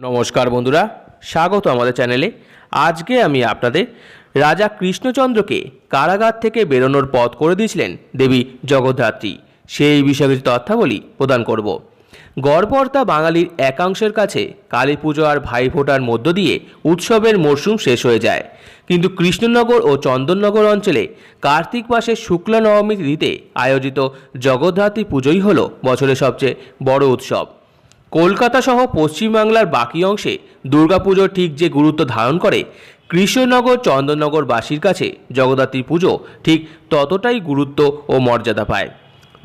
নমস্কার বন্ধুরা, স্বাগত আমাদের চ্যানেলে। আজকে আমি আপনাদের রাজা কৃষ্ণচন্দ্রকে কারাগার থেকে বেরোনোর পথ করে দিয়েছিলেন দেবী জগদ্ধাত্রী। সেই বিষয়ে কিছু তথ্যাবলী প্রদান করব। গড়পর্তা বাঙালির একাংশের কাছে কালী পুজো আর ভাইফোঁটার মধ্য দিয়ে উৎসবের মরশুম শেষ হয়ে যায়। কিন্তু কৃষ্ণনগর ও চন্দননগর অঞ্চলে কার্তিক মাসের শুক্লা নবমী তিথিতে আয়োজিত জগদ্ধাত্রী পুজোই হলো বছরের সবচেয়ে বড় উৎসব। কলকাতা সহ পশ্চিমবাংলার বাকি অংশে দুর্গাপুজো ঠিক যে গুরুত্ব ধারণ করে, কৃষ্ণনগর, চন্দননগরবাসীর কাছে জগদ্ধাত্রী পুজো ঠিক ততটাই গুরুত্ব ও মর্যাদা পায়।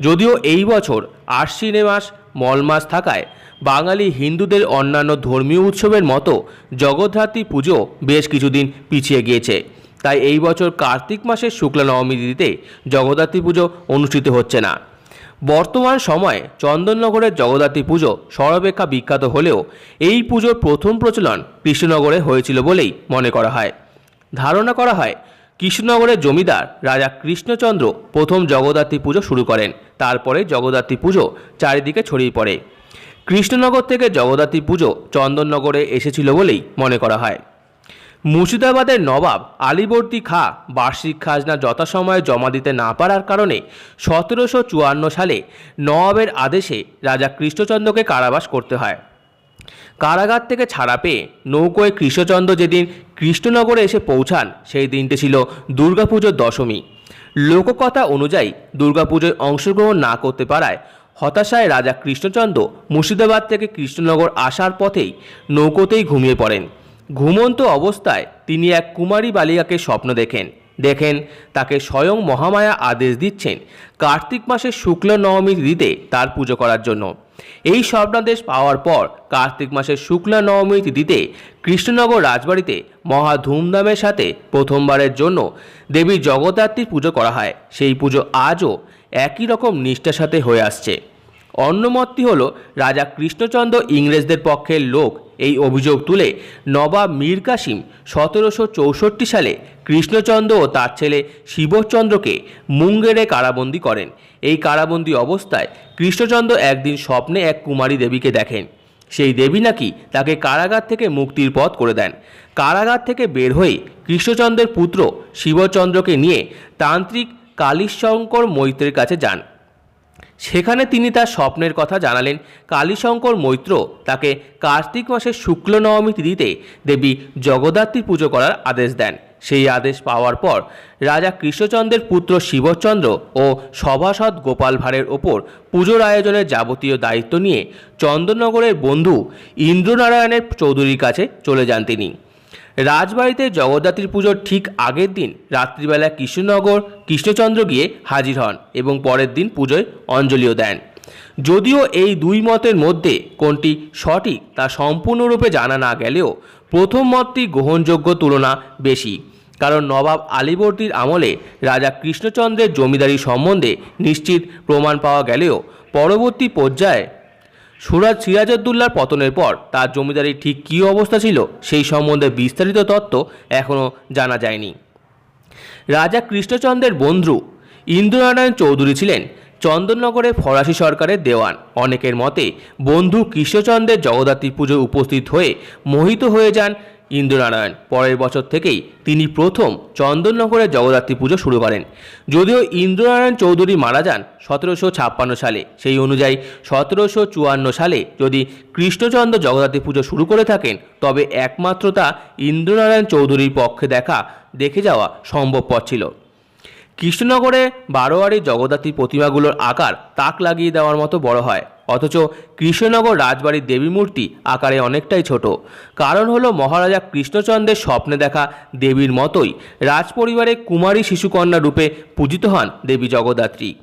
যদিও এই বছর আশ্বিনে মাস মল মাস থাকায় বাঙালি হিন্দুদের অন্যান্য ধর্মীয় উৎসবের মতো জগদ্ধাত্রী পুজো বেশ কিছুদিন পিছিয়ে গিয়েছে। তাই এই বছর কার্তিক মাসের শুক্লা নবমী তিথিতে জগদ্ধাত্রী পুজো অনুষ্ঠিত হচ্ছে না। বর্তমান সময়ে চন্দননগরের জগদ্ধাত্রী পুজো সর্বাপেক্ষা বিখ্যাত হলেও এই পুজোর প্রথম প্রচলন কৃষ্ণনগরে হয়েছিল বলেই মনে করা হয়। ধারণা করা হয়, কৃষ্ণনগরের জমিদার রাজা কৃষ্ণচন্দ্র প্রথম জগদ্ধাত্রী পুজো শুরু করেন, তারপরে জগদ্ধাত্রী পুজো চারিদিকে ছড়িয়ে পড়ে। কৃষ্ণনগর থেকে জগদ্ধাত্রী পুজো চন্দননগরে এসেছিল বলেই মনে করা হয়। মুর্শিদাবাদের নবাব আলীবর্দী খা বার্ষিক খাজনা যথাসময়ে জমা দিতে না পারার কারণে সতেরোশো চুয়ান্ন সালে নবাবের আদেশে রাজা কৃষ্ণচন্দ্রকে কারাবাস করতে হয়। কারাগার থেকে ছাড়া পেয়ে নৌকোয় কৃষ্ণচন্দ্র যেদিন কৃষ্ণনগরে এসে পৌঁছান, সেই দিনটি ছিল দুর্গাপুজোর দশমী। লোককথা অনুযায়ী দুর্গাপুজোয় অংশগ্রহণ না করতে পারায় হতাশায় রাজা কৃষ্ণচন্দ্র মুর্শিদাবাদ থেকে কৃষ্ণনগর আসার পথেই নৌকোতেই ঘুমিয়ে পড়েন। ঘুমন্ত অবস্থায় তিনি এক কুমারী বালিকাকে স্বপ্ন দেখেন। দেখেন, তাকে স্বয়ং মহামায়া আদেশ দিচ্ছেন কার্তিক মাসের শুক্ল নবমী তিথিতে তার পুজো করার জন্য। এই স্বপ্নাদেশ পাওয়ার পর কার্তিক মাসের শুক্লা নবমী তিথিতে কৃষ্ণনগর রাজবাড়িতে মহা ধুমধামের সাথে প্রথমবারের জন্য দেবী জগদ্ধাত্রীর পুজো করা হয়। সেই পুজো আজও একই রকম নিষ্ঠার সাথে হয়ে আসছে। অন্য মতটি হল, রাজা কৃষ্ণচন্দ্র ইংরেজদের পক্ষের লোক। এই অভিযোগ তুলে নবাব মীর কাসিম সতেরোশো চৌষট্টি সালে কৃষ্ণচন্দ্র ও তার ছেলে শিবচন্দ্রকে মুঙ্গেরে কারাবন্দী করেন। এই কারাবন্দী অবস্থায় কৃষ্ণচন্দ্র একদিন স্বপ্নে এক কুমারী দেবীকে দেখেন। সেই দেবী নাকি তাকে কারাগার থেকে মুক্তির পথ করে দেন। কারাগার থেকে বের হয়ে কৃষ্ণচন্দ্রের পুত্র শিবচন্দ্রকে নিয়ে তান্ত্রিক কালীশঙ্কর মৈত্রের কাছে যান। সেখানে তিনি তার স্বপ্নের কথা জানালেন। কালীশঙ্কর মৈত্র তাকে কার্তিক মাসের শুক্ল নবমী তিথিতে দেবী জগদ্ধাত্রী পুজো করার আদেশ দেন। সেই আদেশ পাওয়ার পর রাজা কৃষ্ণচন্দ্রের পুত্র শিবচন্দ্র ও সভাসদ গোপাল ভাঁড়ের ওপর পুজোর আয়োজনের যাবতীয় দায়িত্ব নিয়ে চন্দননগরের বন্ধু ইন্দ্রনারায়ণের চৌধুরীর কাছে চলে যান তিনি। রাজবাড়িতে জগদ্ধাত্রীর পুজোর ঠিক আগের দিন রাত্রিবেলা কৃষ্ণনগর কৃষ্ণচন্দ্র গিয়ে হাজির হন এবং পরের দিন পুজোয় অঞ্জলিও দেন। যদিও এই দুই মতের মধ্যে কোনটি সঠিক তা সম্পূর্ণরূপে জানা না গেলেও প্রথম মতটি গ্রহণযোগ্য তুলনা বেশি। কারণ নবাব আলীবর্দীর আমলে রাজা কৃষ্ণচন্দ্রের জমিদারি সম্বন্ধে নিশ্চিত প্রমাণ পাওয়া গেলেও পরবর্তী পর্যায়ে সুরাজ সিরাজউদ্দৌলার পতনের পর তার জমিদারির ঠিক কী অবস্থা ছিল সেই সম্বন্ধে বিস্তারিত তত্ত্ব এখনও জানা যায়নি। রাজা কৃষ্ণচন্দ্রের বন্ধু ইন্দ্রনারায়ণ চৌধুরী ছিলেন চন্দননগরে ফরাসি সরকারের দেওয়ান। অনেকের মতে বন্ধু কৃষ্ণচন্দ্রের জগদ্ধাত্রী পুজোয় উপস্থিত হয়ে মোহিত হয়ে যান ইন্দ্রনারায়ণ। পরের বছর থেকেই তিনি প্রথম চন্দননগরে জগদ্ধাত্রী পুজো শুরু করেন। যদিও ইন্দ্রনারায়ণ চৌধুরী মারা যান সতেরোশো ছাপ্পান্ন সালে, সেই অনুযায়ী সতেরোশো চুয়ান্ন সালে যদি কৃষ্ণচন্দ্র জগদ্ধাত্রী পুজো শুরু করে থাকেন, তবে একমাত্র তা ইন্দ্রনারায়ণ চৌধুরীর পক্ষে দেখা, দেখে যাওয়া সম্ভবপর ছিল। কৃষ্ণনগরে বারোয়ারি জগদ্ধাত্রী প্রতিমাগুলোর আকার তাক লাগিয়ে দেওয়ার মতো বড় হয়। অথচ কৃষ্ণনগর রাজবাড়ির দেবী মূর্তি আকারে অনেকটাই ছোট। কারণ হলো মহারাজা কৃষ্ণচন্দ্রের স্বপ্নে দেখা দেবীর মতোই রাজপরিবারে কুমারী শিশুকন্যা রূপে পূজিত হন দেবী জগদ্ধাত্রী।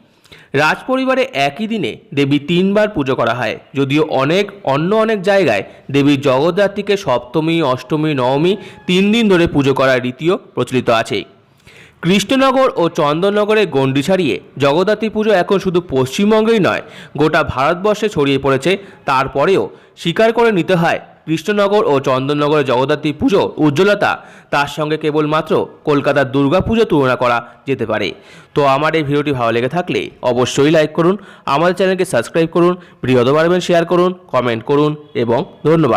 রাজপরিবারে একই দিনে দেবী তিনবার পুজো করা হয়, যদিও অনেক, অন্য অনেক জায়গায় দেবী জগদ্ধাত্রীকে সপ্তমী, অষ্টমী, নবমী তিন দিন ধরে পুজো করার রীতিও প্রচলিত আছে। কৃষ্ণনগর ও চন্দননগরে গণ্ডি ছাড়িয়ে জগদ্ধাত্রী পুজো এখন শুধু পশ্চিমবঙ্গেই নয়, গোটা ভারতবর্ষে ছড়িয়ে পড়েছে। তারপরেও স্বীকার করে নিতে হয়, কৃষ্ণনগর ও চন্দননগরে জগদ্ধাত্রী পুজো উজ্জ্বলতা। তার সঙ্গে কেবলমাত্র কলকাতার দুর্গা পুজো তুলনা করা যেতে পারে। তো আমার এই ভিডিওটি ভালো লেগে থাকলে অবশ্যই লাইক করুন, আমাদের চ্যানেলকে সাবস্ক্রাইব করুন প্রিয়ত পারবেন শেয়ার করুন, কমেন্ট করুন এবং ধন্যবাদ।